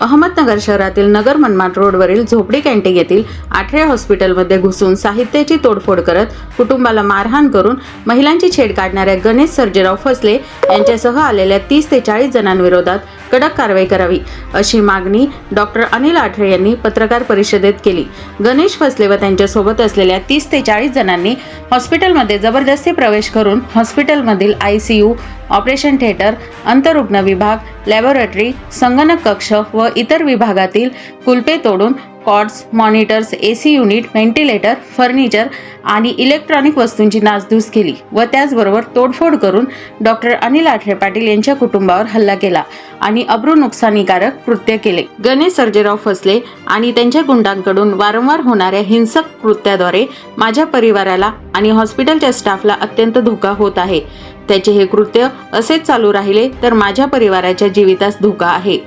अहमदनगर शहरातील नगर मनमाड रोडवरील झोपडी कॅन्टीन येथील आठरे हॉस्पिटलमध्ये घुसून साहित्याची तोडफोड करत कुटुंबाला मारहाण करून महिलांची छेड काढणाऱ्या गणेश सर्जेराव फसले यांच्यासह आलेल्या तीस ते चाळीस जणांविरोधात कडक कारवाई करावी अशी मागणी डॉक्टर अनिल आठरे यांनी पत्रकार परिषदेत केली. गणेश फसले व त्यांच्यासोबत असलेल्या तीस ते चाळीस जणांनी हॉस्पिटलमध्ये जबरदस्ती प्रवेश करून हॉस्पिटलमधील I C U operation theatre अंतरुग्ण विभाग लॅबोरेटरी संगणक कक्ष व इतर विभागातील कुलपे तोडून cords monitors A C unit ventilator furniture आणि इलेक्ट्रॉनिक वस्तूंची नासधूस केली व त्याचबरोबर तोडफोड करून डॉक्टर अनिल आठरे पाटील यांच्या कुटुंबावर हल्ला केला आणि अब्रू नुकसानीकारक कृत्य केले. गणेश सर्जेराव फसले आणि त्यांच्या गुंडांकडून वारंवार होणाऱ्या हिंसक कृत्याद्वारे माझ्या परिवाराला आणि हॉस्पिटलच्या स्टाफला अत्यंत धोका होत आहे. त्याचे हे कृत्य असेच चालू राहिले तर माझ्या परिवाराच्या जीवितास धोका आहे.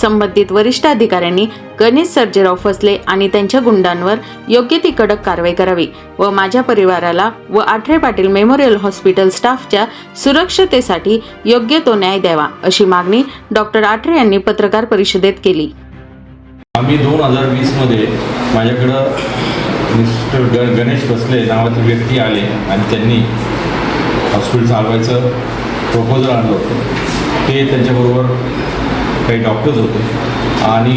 संबंधित वरिष्ठ अधिकाऱ्यांनी गणेश सर्जेराव फसले आणि त्यांच्या गुंडांवर योग्य ती कडक कारवाई करावी व माझ्या परिवाराला व आठरे पाटील मेमोरियल हॉस्पिटल स्टाफच्या सुरक्षतेसाठी योग्य तो न्याय द्यावा अशी मागणी डॉक्टर आठरे यांनी पत्रकार परिषदेत केली. आम्ही दोन हजार वीसमध्ये माझ्याकडं मिस्टर ग गणेश बसले नावाचे व्यक्ती आले आणि त्यांनी हॉस्पिटल चालवायचं प्रपोजल आणलं होतं. ते त्यांच्याबरोबर काही डॉक्टर्स होते. आणि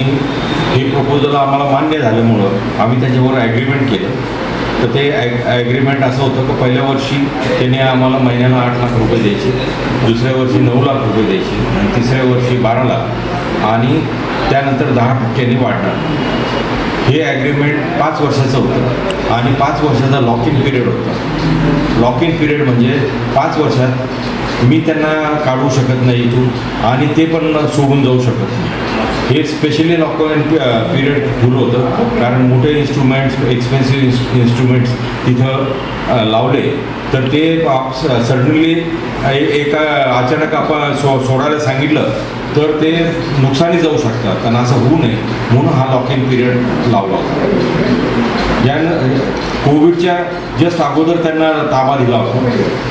हे प्रपोजल आम्हाला मान्य झाल्यामुळं आम्ही त्याच्यावर ॲग्रीमेंट केलं. तर ते ॲग ॲग्रीमेंट असं होतं की पहिल्या वर्षी त्याने आम्हाला महिन्याला आठ लाख रुपये द्यायचे दुसऱ्या वर्षी नऊ लाख रुपये द्यायचे आणि तिसऱ्या वर्षी बारा लाख. आणि त्यानंतर दहा टक्क्यांनी वाढणार. हे ॲग्रीमेंट पाच वर्षाचं होतं. आणि पाच वर्षाचा लॉक इन पिरियड होता. लॉक इन पिरियड म्हणजे पाच वर्षात मी त्यांना काढू शकत नाही इथून आणि ते पण सोडून जाऊ शकत नाही. हे स्पेशली लॉकडाऊन पिरियड फुल होतं. कारण मोठे इन्स्ट्रुमेंट्स एक्सपेन्सिव्ह इन्स्ट्रुमेंट्स तिथं uh, लावले. तर ते सडनली एका अचानक आपण सो सोडायला सांगितलं तर ते नुकसानी जाऊ शकतात. आणि असं होऊ नये. म्हणून हा लॉक इन पिरियड लावला होता. यानं कोविडच्या जस्ट अगोदर त्यांना ताबा दिला होता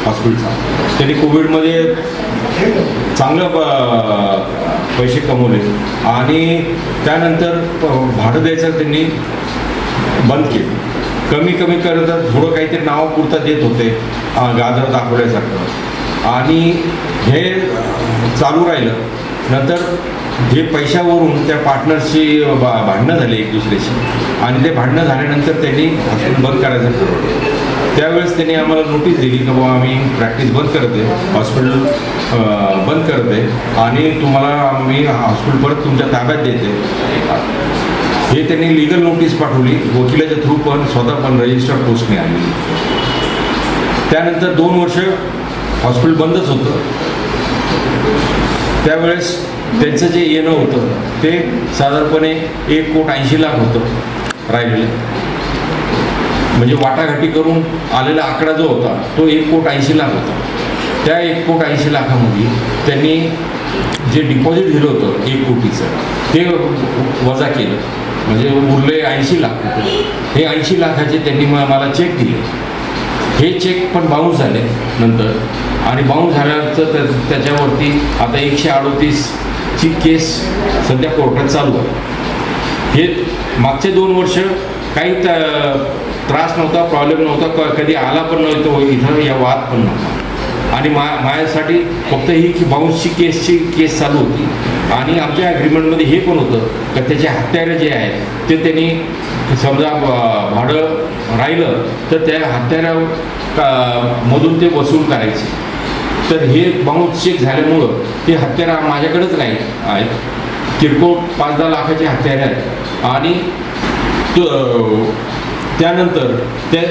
हॉस्पिटलचा. त्यांनी कोविडमध्ये चांगलं पैसे कमवले. आणि त्यानंतर प- भाडं द्यायचं त्यांनी बंद केलं. कमी कमी करत थोडं काहीतरी नाव पुरता देत होते गाजर दाखवल्यासारखं. आणि हे चालू राहिलं. नंतर जे पैशावरून त्या पार्टनरशी बा भांडणं झाले एक दुसऱ्याशी आणि ते भांडणं झाल्यानंतर त्यांनी हॉस्पिटल बंद करायचं ठरवलं. त्यावेळेस त्यांनी आम्हाला नोटीस दिली की बाबा आम्ही प्रॅक्टिस बंद करते हॉस्पिटल बंद बंद करते आणि तुम्हाला आम्ही हॉस्पिटल परत तुमच्या ताब्यात देते हे त्यांनी लिगल नोटीस पाठवली. वकिलाच्या थ्रू पण स्वतः पण रजिस्टर पोस्टने आली त्यानंतर दोन वर्ष हॉस्पिटल बंदच होतं. त्यावेळेस त्यांचं जे येणं होतं ते साधारणपणे एक कोट ऐंशी लाख होतं राहिलेलं म्हणजे वाटाघाटी करून आलेला आकडा जो होता तो एक कोट ऐंशी लाख होता. त्या एक कोट ऐंशी लाखामध्ये त्यांनी जे डिपॉझिट दिलं होतं एक कोटीचं ते वजा केलं. म्हणजे उरले ऐंशी लाख रुपये. हे ऐंशी लाखाचे त्यांनी म- मला चेक दिले. हे चेक पण बाउन्स झाले नंतर. आणि बाउन्स झाल्यानंतर त्या- त्याच्यावरती आता एकशे अडोतीसची केस सध्या कोर्टात चालू आहे. हे मागचे दोन वर्ष काही त्रास नव्हता प्रॉब्लेम नव्हता कधी आला पण नव्हतो इथं या वाद पण नव्हता. आणि मा माझ्यासाठी फक्त ही की बाउन्सची केसची केस चालू होती. आणि आमच्या ॲग्रीमेंटमध्ये हे पण होतं का त्याचे हत्यारं जे आहेत ते त्यांनी समजा भाडं राहिलं तर त्या हत्यारा मधून ते वसूल करायचे. तर हे बाउन्स चेक झाल्यामुळं ते हत्यारा माझ्याकडेच नाही आहेत. किरकोळ पाच दहा लाखाचे हत्यारे आहेत. आणि तो त्यानंतर त्या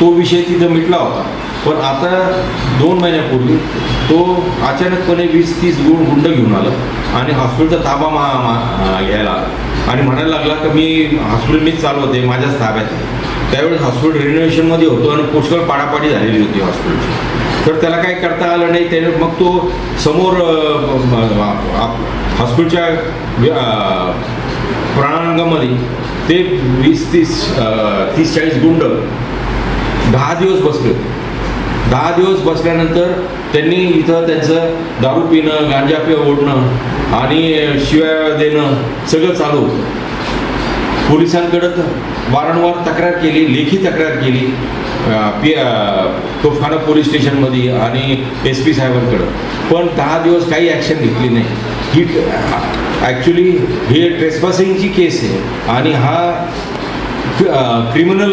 तो विषय तिथं मिटला होता. पण आता दोन महिन्यापूर्वी तो अचानकपणे वीस तीस गुण गुंड घेऊन आला आणि हॉस्पिटलचा ताबा मा मा घ्यायला आला. आणि म्हणायला लागला की मी हॉस्पिटल मीच चालवते माझ्याच ताब्यात त्यावेळेस हॉस्पिटल रिनोव्हेशनमध्ये होतो आणि पुष्कळ पाडापाडी झालेली होती हॉस्पिटलची. तर त्याला काही करता आलं नाही त्याने मग तो समोर हॉस्पिटलच्या प्राणांगामध्ये ते वीस तीस तीस चाळीस गुंड दहा दिवस बसले. दहा दिवस बसल्यानंतर त्यांनी इथं त्यांचं दारू पिणं गांजा पिणं ओढणं आणि शिव्या देणं सगळं चालू होतं. पोलिसांकडं वारंवार तक्रार केली लेखी तक्रार केली पी तोफखाना पोलीस स्टेशनमध्ये आणि एस पी साहेबांकडं. पण दहा दिवस काही ॲक्शन घेतली नाही. ही ॲक्च्युली हे ट्रेसपासिंगची केस आहे आणि हा क्रिमिनल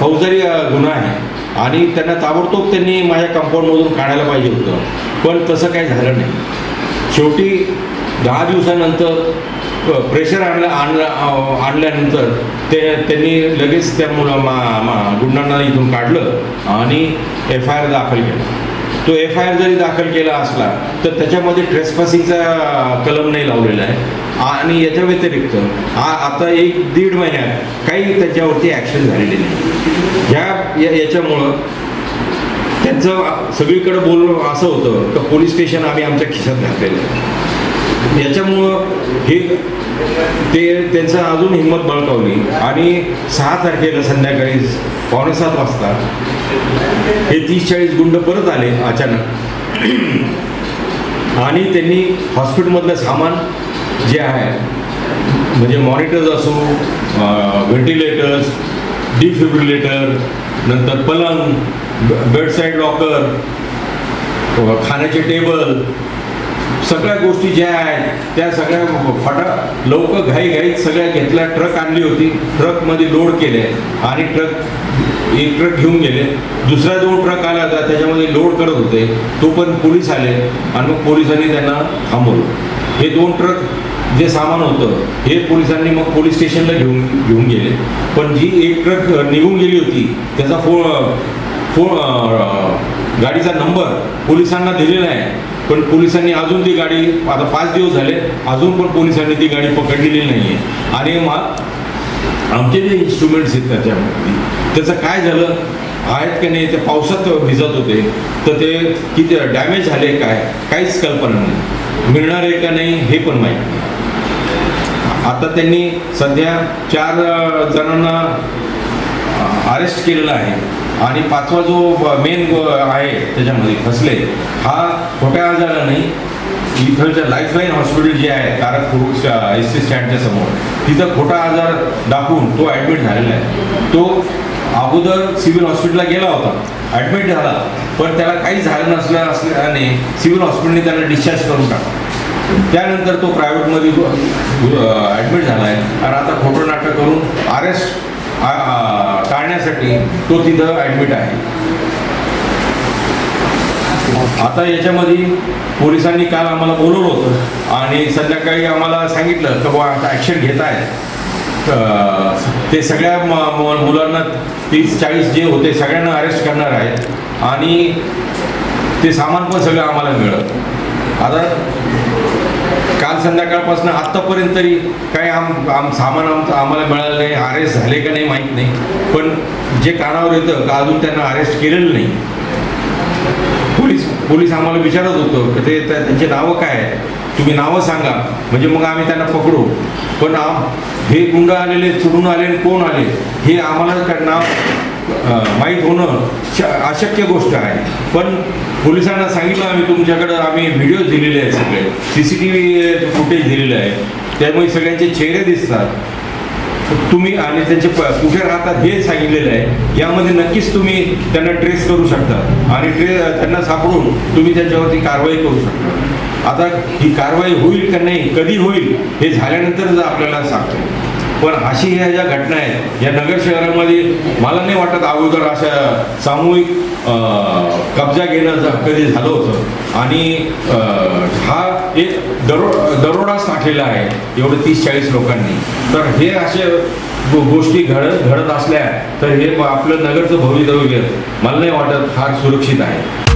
फौजदारी गुन्हा आहे. आणि त्यांना ताबडतोब त्यांनी माझ्या कंपाऊंडमधून काढायला पाहिजे होतं. पण तसं काही झालं नाही. शेवटी दहा दिवसानंतर प्रेशर आणलं आणलं आणल्यानंतर ते त्यांनी लगेच त्या मुलं मा मा गुंडांना इथून काढलं आणि एफ आय आर दाखल केला. तो एफ आय आर जरी दाखल केला असला तर त्याच्यामध्ये ट्रेसपासिंगचा कलम नाही लावलेला आहे. आणि याच्या व्यतिरिक्त आ आता एक दीड महिन्यात काही त्याच्यावरती ॲक्शन झालेली नाही. ह्या या- याच्यामुळं त्यांचं सगळीकडे बोलणं असं होतं का पोलीस स्टेशन आम्ही आमच्या खिशात घातलेलं आहे. याच्यामुळं हे ते त्यांचं अजून हिंमत बळकावली. आणि सहा तारखेला संध्याकाळी पावणे सात वाजता हे तीस चाळीस गुंड परत आले अचानक. आणि त्यांनी हॉस्पिटलमधलं सामान जे आहे म्हणजे मॉनिटर्स असो व्हेंटिलेटर्स डिफिब्रिलेटर नंतर पलंग बेडसाईड लॉकर खाण्याचे टेबल सगळ्या गोष्टी ज्या आहेत त्या सगळ्या फटा लवकर घाई घाईत सगळ्या घेतल्या ट्रक आणली होती. ट्रकमध्ये लोड केले आणि ट्रक एक ट्रक घेऊन गेले. दुसरा दोन ट्रक आला होता त्याच्यामध्ये लोड करत होते. तो पण पोलीस आले आणि मग पोलिसांनी त्यांना थांबवलं. हे दोन ट्रक जे सामान होतं हे पोलिसांनी मग पोलीस स्टेशनला घेऊन घेऊन गेले. पण जी एक ट्रक निघून गेली होती त्याचा फो फो गाडीचा नंबर पोलिसांना दिलेला आहे. पण पोलिसांनी अजून ती गाडी आता पाच दिवस झाले अजून पण पोलिसांनी ती गाडी पकडलेली नाही आहे आणि मग आमचे जे इन्स्ट्रुमेंट्स आहेत त्याच्यामध्ये त्याचं काय झालं? आहेत का नाही ते पावसात भिजत होते. तर ते किती डॅमेज झाले काय? काहीच कल्पना नाही. मिळणार आहे का नाही हे पण माहीत नाही. आता त्यांनी सध्या चार जणांना अरेस्ट केलेला आहे. आणि पाचवा जो मेन आहे त्याच्यामध्ये फसले हा खोट्या आजारा नाही इथलच्या लाईफलाईन हॉस्पिटल जे आहे तारकपूर एस सी स्टँडच्या समोर तिथं खोटा आजार दाखवून तो ॲडमिट झालेला आहे. तो अगोदर सिव्हिल हॉस्पिटलला गेला होता ॲडमिट झाला पण त्याला काही झालं नसलं असल्याने सिव्हिल हॉस्पिटलने त्याला डिस्चार्ज करून टाकला. त्यानंतर तो प्रायव्हेटमध्ये ॲडमिट झाला आहे. आणि आता खोटं नाटक करून अरेस्ट करण्यासाठी तो तिथं ॲडमिट आहे. आता याच्यामध्ये पोलिसांनी काल आम्हाला बोलवलं होतं आणि संध्याकाळी आम्हाला सांगितलं की बा आता ॲक्शन घेत आहे ते सगळ्या मुलांना तीस चाळीस जे होते सगळ्यांना अरेस्ट करणार आहेत. आणि ते सामान पण सगळं आम्हाला मिळत आता काल संध्याकाळपासून आत्तापर्यंत तरी काही आम आम सामान आमचं आम्हाला मिळालं नाही अरेस्ट झाले का नाही माहीत नाही. पण जे कानावर येतं का अजून त्यांना अरेस्ट केलेलं नाही. पोलीस पोलीस आम्हाला विचारत होतं की ते त्यांचे नावं काय आहे तुम्ही नावं सांगा. म्हणजे मग आम्ही त्यांना पकडू. पण आम हे गुंड आलेले चुडून आले आणि कोण आले? हे आम्हाला नाव माहीत होणं श अशक्य गोष्ट आहे. पण पोलिसांना सांगितलं आम्ही तुमच्याकडं आम्ही व्हिडिओ दिलेले आहेत सगळे. C C T V footage दिलेलं आहे. त्यामुळे सगळ्यांचे चेहरे दिसतात. तुम्ही आणि त्यांचे प- कुठे राहतात हे सांगितलेलं आहे. यामध्ये नक्कीच तुम्ही त्यांना ट्रेस करू शकता. आणि ट्रे त्यांना सापडून तुम्ही त्यांच्यावरती कारवाई करू शकता. आता ही कारवाई होईल का नाही कधी होईल हे झाल्यानंतरच आपल्याला सांगतो. पण अशी ह्या ज्या घटना आहेत या नगर शहरामध्ये मला नाही वाटत अगोदर अशा सामूहिक कब्जा घेणं कधी झालं होतं. आणि हा एक दरो दरोडा साठलेला आहे एवढं तीस चाळीस लोकांनी. तर हे असे गो- गोष्टी घडत घडत असल्या तर हे आपलं नगरचं भवितव्य मला नाही वाटत फार सुरक्षित आहे.